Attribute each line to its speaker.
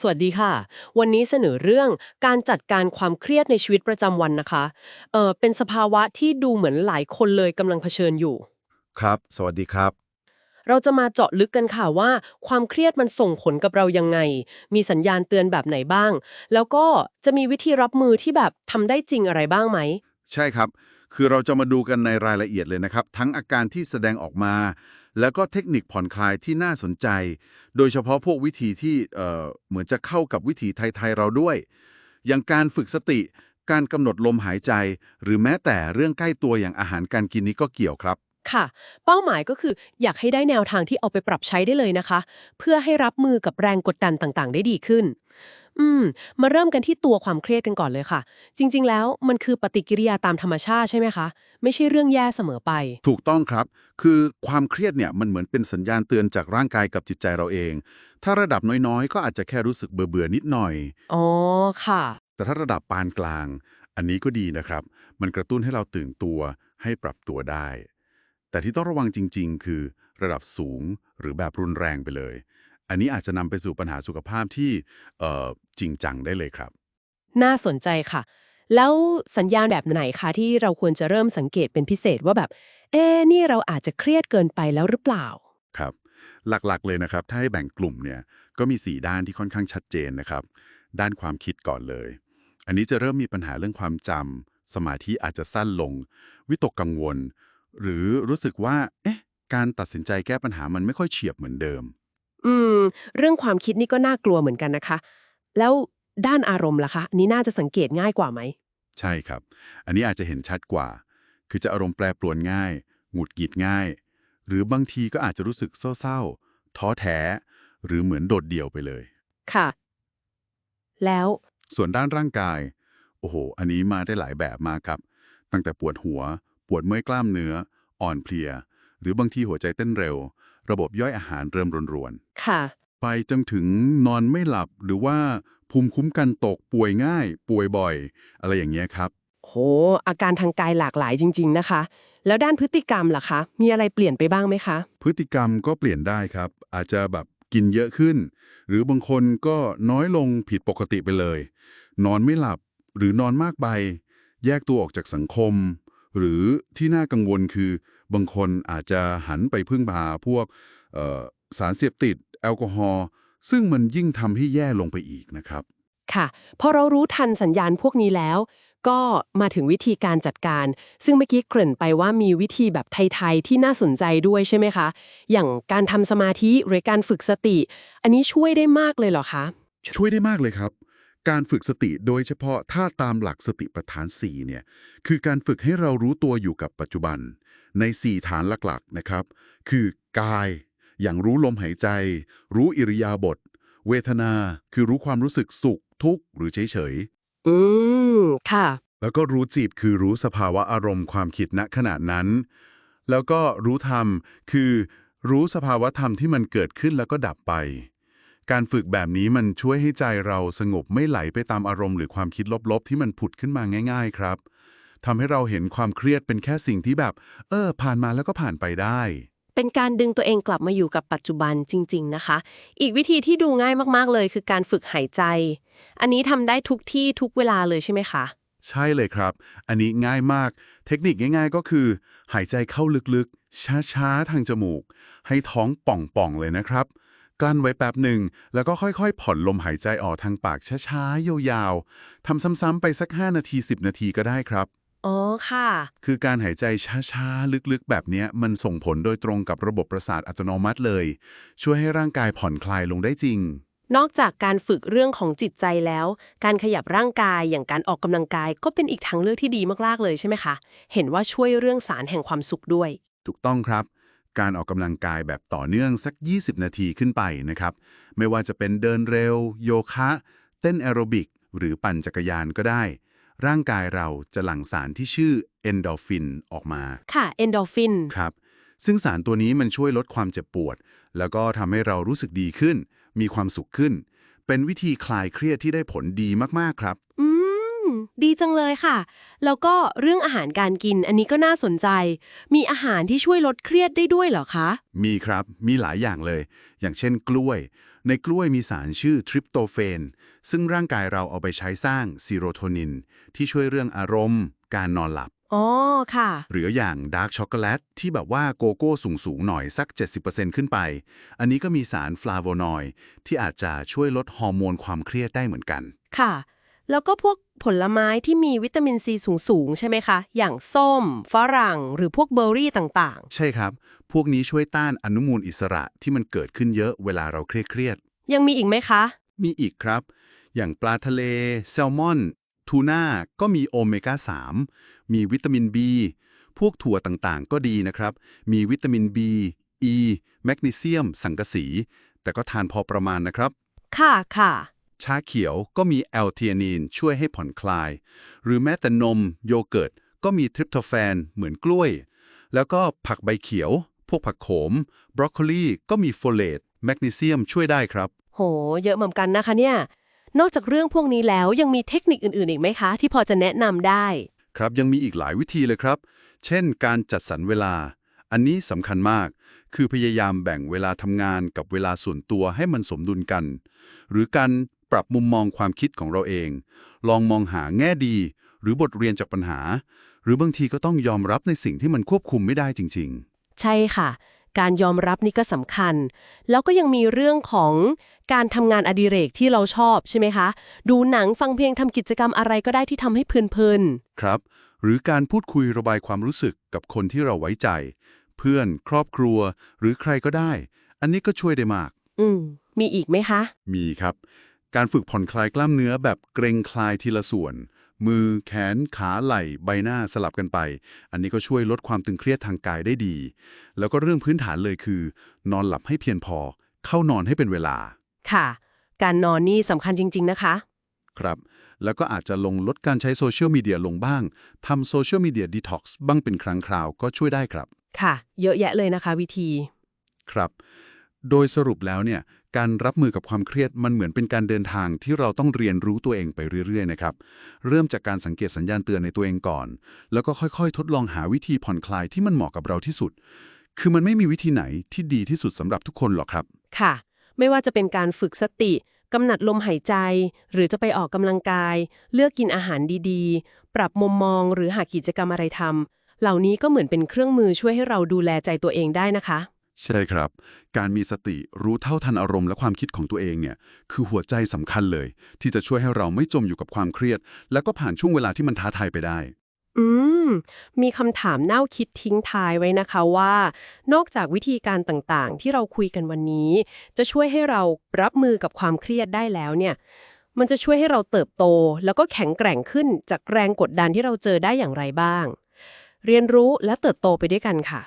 Speaker 1: สวัสดีค่ะ วันนี้เสนอเรื่องการจัดการความเครียดในชีวิตประจำวันนะคะ เออเป็นสภาวะที่ดูเหมือนหลายคนเลยกำลังเผชิญอยู่
Speaker 2: ครับ สวัสดีครับ
Speaker 1: เราจะมาเจาะลึกกันค่ะว่า ความเครียดมันส่งผลกับเรายังไง มีสัญญาณเตือนแบบไหนบ้าง แล้วก็จะมีวิธีรับมือที่แบบทำได้จริงอะไรบ้างไหม
Speaker 2: ใช่ครับ คือเราจะมาดูกันในรายละเอียดเลยนะครับ ทั้งอาการที่แสดงออกมา แล้วก็เทคนิคผ่อนคลายที่น่าสนใจ โดยเฉพาะพวกวิธีที่เอ่อเหมือนจะเข้ากับวิถีไทย ๆ เราด้วย อย่างการฝึกสติ การกำหนดลมหายใจ หรือแม้แต่เรื่องใกล้ตัวอย่างอาหารการกินนี้ก็เกี่ยวครับ
Speaker 1: ค่ะ เป้าหมายก็คืออยากให้ได้แนวทางที่เอาไปปรับใช้ได้เลยนะคะ เพื่อให้รับมือกับแรงกดดันต่างๆ ได้ดีขึ้น อืม มาเริ่มกันที่ตัวความเครียดกันก่อนเลยค่ะ จริง ๆ แล้วมันคือปฏิกิริยาตามธรรมชาติใช่ไหมคะ ไม่ใช่เรื่องแย่เสมอไป
Speaker 2: ถูกต้องครับ คือความเครียดเนี่ยมันเหมือนเป็นสัญญาณเตือนจากร่างกายกับจิตใจเราเอง ถ้าระดับน้อยๆ ก็อาจจะแค่รู้สึกเบื่อๆนิดหน่อย
Speaker 1: อ๋อ ค่ะ
Speaker 2: แต่ถ้าระดับปานกลาง อันนี้ก็ดีนะครับ มันกระตุ้นให้เราตื่นตัวให้ปรับตัวได้ แต่ที่ต้องระวังจริง ๆ คือ ระดับสูงหรือแบบรุนแรงไปเลย อันนี้อาจจะนำไปสู่ปัญหาสุขภาพที่เอ่อจริงจังได้เลยครับ
Speaker 1: น่าสนใจค่ะ แล้วสัญญาณแบบไหนคะที่เราควรจะเริ่มสังเกตเป็นพิเศษว่าแบบ เอ๊ะนี่เราอาจจะเครียดเกินไปแล้วหรือเปล่า
Speaker 2: ครับ หลักๆเลยนะครับ ถ้าให้แบ่งกลุ่มเนี่ยก็มี 4 ด้านที่ค่อนข้างชัดเจนนะครับ ด้านความคิดก่อนเลย อันนี้จะเริ่มมีปัญหาเรื่องความจำสมาธิอาจจะสั้นลง วิตกกังวล หรือรู้สึกว่าเอ๊ะการตัดสินใจแก้ปัญหามันไม่ค่อยเฉียบเหมือนเดิม
Speaker 1: อืม เรื่องความคิดนี่ก็น่ากลัวเหมือนกันนะคะ แล้วด้านอารมณ์ล่ะคะอันนี้น่าจะสังเกตง่ายกว่าไหม
Speaker 2: ใช่ครับ อันนี้อาจจะเห็นชัดกว่า คือจะอารมณ์แปรปรวนง่าย หงุดหงิดง่าย หรือบางทีก็อาจจะรู้สึกเศร้าๆ ท้อแท้ หรือเหมือนโดดเดี่ยวไปเลย
Speaker 1: ค่ะ แล้ว
Speaker 2: ส่วนด้านร่างกาย โอ้โห อันนี้มาได้หลายแบบมากครับ ตั้งแต่ปวดหัว ปวดเมื่อยกล้ามเนื้อ อ่อนเพลีย หรือบางทีหัวใจเต้นเร็ว ระบบย่อยอาหารเริ่มรวน
Speaker 1: ค่ะ
Speaker 2: ๆไปจนถึงนอนไม่หลับหรือว่าภูมิคุ้มกันตกป่วยง่าย ป่วยบ่อย อะไรอย่างเงี้ยครับ
Speaker 1: โห อาการทางกายหลากหลายจริง ๆ นะคะ แล้วด้านพฤติกรรมล่ะคะ มีอะไรเปลี่ยนไปบ้างไหมคะ
Speaker 2: พฤติกรรมก็เปลี่ยนได้ครับ อาจจะแบบกินเยอะขึ้น หรือบางคนก็น้อยลงผิดปกติไปเลย นอนไม่หลับหรือนอนมากไป แยกตัวออกจากสังคม หรือที่น่ากังวลคือ บางคนอาจจะหันไปพึ่งพาพวกเอ่อสารเสพติด แอลกอฮอล์ซึ่งมันยิ่งทำให้แย่ลงไปอีกนะครับ
Speaker 1: ค่ะพอเรารู้ทันสัญญาณพวกนี้แล้ว ก็มาถึงวิธีการจัดการ ซึ่งเมื่อกี้เกริ่นไปว่ามีวิธีแบบไทยๆที่น่าสนใจด้วยใช่ไหมคะ อย่างการทำสมาธิหรือการฝึกสติ อันนี้ช่วยได้มากเลยเหรอคะ
Speaker 2: ช่วยได้มากเลยครับการฝึกสติโดยเฉพาะถ้าตามหลักสติปัฏฐาน4เนี่ยคือการฝึกให้เรารู้ตัวอยู่กับปัจจุบัน ใน 4 ฐานหลักๆนะครับ คือกาย อย่างรู้ลมหายใจ รู้อิริยาบถเวทนาคือรู้ความรู้สึกสุขทุกข์หรือเฉย
Speaker 1: อืม ค่ะ
Speaker 2: ๆแล้วก็รู้จิตคือรู้สภาวะอารมณ์ความคิดณขณะนั้น แล้วก็รู้ธรรมคือรู้สภาวะธรรมที่มันเกิดขึ้นแล้วก็ดับไป การฝึกแบบนี้มันช่วยให้ใจเราสงบไม่ไหลไปตามอารมณ์หรือความคิดลบๆ ที่มันผุดขึ้นมาง่าย ๆ ครับ ทำให้เราเห็นความเครียดเป็นแค่สิ่งที่แบบ เออ ผ่านมาแล้วก็ผ่านไปได้
Speaker 1: เป็นการดึงตัวเองกลับมาอยู่กับปัจจุบันจริง ๆ นะคะ อีกวิธีที่ดูง่ายมากๆเลย คือการฝึกหายใจ อันนี้ทำได้ทุกที่ทุกเวลาเลยใช่ไหมคะ
Speaker 2: ใช่เลยครับ อันนี้ง่ายมาก เทคนิคง่าย ๆ ก็คือ หายใจเข้าลึกๆ ช้าๆ ทางจมูก ให้ท้องป่องๆ เลยนะครับ กลั้นไว้แป๊บหนึ่ง แล้วก็ค่อยๆ ผ่อนลมหายใจออกทางปากช้าๆ ยาวๆทำซ้ำๆไปสัก 5 นาที 10 นาทีก็ได้ครับ
Speaker 1: อ๋อค่ะ
Speaker 2: คือการหายใจช้าๆ ลึกๆ แบบเนี้ยมันส่งผลโดยตรงกับระบบประสาทอัตโนมัติเลย ช่วยให้ร่างกายผ่อนคลายลงได้จริง
Speaker 1: นอกจากการฝึกเรื่องของจิตใจแล้ว การขยับร่างกายอย่างการออกกำลังกายก็เป็นอีกทางเลือกที่ดีมากๆเลยใช่ไหมคะ เห็นว่าช่วยเรื่องสารแห่งความสุขด้วย
Speaker 2: ถูกต้องครับ การออกกำลังกายแบบต่อเนื่องสัก 20 นาทีขึ้นไปนะครับ ไม่ว่าจะเป็นเดินเร็ว โยคะ เต้นแอโรบิก หรือปั่นจักรยานก็ได้ ร่างกายเราจะหลั่งสารที่ชื่อเอนโดรฟินออกมา
Speaker 1: ค่ะเอนโดฟิน
Speaker 2: ครับ ซึ่งสารตัวนี้มันช่วยลดความเจ็บปวด แล้วก็ทำให้เรารู้สึกดีขึ้น มีความสุขขึ้น เป็นวิธีคลายเครียดที่ได้ผลดีมาก ๆ ครับ
Speaker 1: อืม ดีจังเลยค่ะ แล้วก็เรื่องอาหารการกินอันนี้ก็น่าสนใจ มีอาหารที่ช่วยลดเครียดได้ด้วยเหรอคะ
Speaker 2: มีครับ มีหลายอย่างเลย อย่างเช่นกล้วย ในกล้วยมีสารชื่อทริปโตเฟน ซึ่งร่างกายเราเอาไปใช้สร้างซีโรโทนิน ที่ช่วยเรื่องอารมณ์ การนอนหลับ
Speaker 1: อ๋อ ค่ะ
Speaker 2: หรืออย่างดาร์กช็อกโกแลตที่แบบว่าโกโก้สูงๆหน่อยสัก 70%ขึ้นไป อันนี้ก็มีสารฟลาโวนอยด์ที่อาจจะช่วยลดฮอร์โมนความเครียดได้เหมือนกัน
Speaker 1: ค่ะ แล้วก็พวกผลไม้ที่มีวิตามินซีสูง ๆ ใช่ไหมคะ อย่างส้ม ฝรั่ง หรือพวกเบอร์รี่ต่าง
Speaker 2: ใช่ครับ พวกนี้ช่วยต้านอนุมูลอิสระที่มันเกิดขึ้นเยอะเวลาเราเครียด
Speaker 1: ๆ ยังมีอีกไหมคะ
Speaker 2: ๆมีอีกครับ อย่างปลาทะเล แซลมอน ทูน่า ก็มีโอเมก้า 3 มีวิตามิน B พวกถั่วต่างๆ ก็ดีนะครับ มีวิตามิน B E แมกนีเซียม สังกะสี แต่ก็ทานพอประมาณนะครับ
Speaker 1: ค่ะค่ะ
Speaker 2: ชาเขียวก็มีแอลเทียนีนช่วยให้ผ่อนคลาย หรือแม้แต่นมโยเกิร์ต ก็มีทริปโตแฟนเหมือนกล้วย แล้วก็ผักใบเขียว พวกผักโขม บรอกโคลีก็มีโฟเลตแมกนีเซียมช่วยได้ครับ
Speaker 1: โห เยอะเหมือนกันนะคะเนี่ย นอกจากเรื่องพวกนี้แล้วยังมีเทคนิคอื่นๆ อีกไหมคะ ที่พอจะแนะนำได้
Speaker 2: ครับยังมีอีกหลายวิธีเลยครับ เช่น การจัดสรรเวลา อันนี้สำคัญมาก คือพยายามแบ่งเวลาทำงานกับเวลาส่วนตัวให้มันสมดุลกัน หรือการ ปรับมุมมองความคิดของเราเอง ลองมองหาแง่ดี หรือบทเรียนจากปัญหา หรือบางทีก็ต้องยอมรับในสิ่งที่มันควบคุมไม่ได้จริง
Speaker 1: ใช่ค่ะ การยอมรับนี่ก็สำคัญ แล้วก็ยังมีเรื่องของการทำงานอดิเรกที่เราชอบใช่ไหมคะ ดูหนังฟังเพลงทำกิจกรรมอะไรก็ได้ที่ทำให้เพลิน
Speaker 2: ๆครับ หรือการพูดคุยระบายความรู้สึกกับคนที่เราไว้ใจ เพื่อนครอบครัว หรือใครก็ได้ อันนี้ก็ช่วยได้มาก
Speaker 1: ๆอืมมีอีกไหมคะ
Speaker 2: มีครับ การฝึกผ่อนคลายกล้ามเนื้อแบบเกรงคลายทีละส่วน มือแขนขาไหล่ ใบหน้าสลับกันไป อันนี้ก็ช่วยลดความตึงเครียดทางกายได้ดี แล้วก็เรื่องพื้นฐานเลยคือ นอนหลับให้เพียงพอ เข้านอนให้เป็นเวลา
Speaker 1: ค่ะ การนอนนี่สำคัญจริง ๆ นะคะ
Speaker 2: ครับ แล้วก็อาจจะลงลดการใช้โซเชียลมีเดียลงบ้างทำโซเชียลมีเดียดีท็อกซ์บ้างเป็นครั้งคราวก็ช่วยได้ครับ
Speaker 1: ค่ะ เยอะแยะเลยนะคะ วิธี
Speaker 2: ครับ โดยสรุปแล้วเนี่ย การรับมือกับความเครียดมันเหมือนเป็นการเดินทางที่เราต้องเรียนรู้ตัวเองไปเรื่อยๆนะครับเริ่มจากการสังเกตสัญญาณเตือนในตัวเองก่อน แล้วก็ค่อยๆ ทดลองหาวิธีผ่อนคลายที่มันเหมาะกับเราที่สุด คือมันไม่มีวิธีไหนที่ดีที่สุดสำหรับทุกคนหรอกครับ
Speaker 1: ค่ะ ไม่ว่าจะเป็นการฝึกสติกำหนัดลมหายใจ หรือจะไปออกกำลังกาย เลือกกินอาหารดีๆ ปรับมุมมองหรือหากิจกรรมอะไรทำเหล่านี้ก็เหมือนเป็นเครื่องมือช่วยให้เราดูแลใจตัวเองได้นะคะ
Speaker 2: ใช่ครับ การมีสติรู้เท่าทันอารมณ์และความคิดของตัวเองเนี่ยคือหัวใจสำคัญเลย ที่จะช่วยให้เราไม่จมอยู่กับความเครียด แล้วก็ผ่านช่วงเวลาที่มันท้าทายไปได้
Speaker 1: อืม มีคำถามน่าคิดทิ้งท้ายไว้นะคะว่า นอกจากวิธีการต่างๆ ที่เราคุยกันวันนี้ จะช่วยให้เรารับมือกับความเครียดได้แล้วเนี่ย มันจะช่วยให้เราเติบโต แล้วก็แข็งแกร่งขึ้นจากแรงกดดันที่เราเจอได้อย่างไรบ้าง เรียนรู้และเติบโตไปด้วยกันค่ะ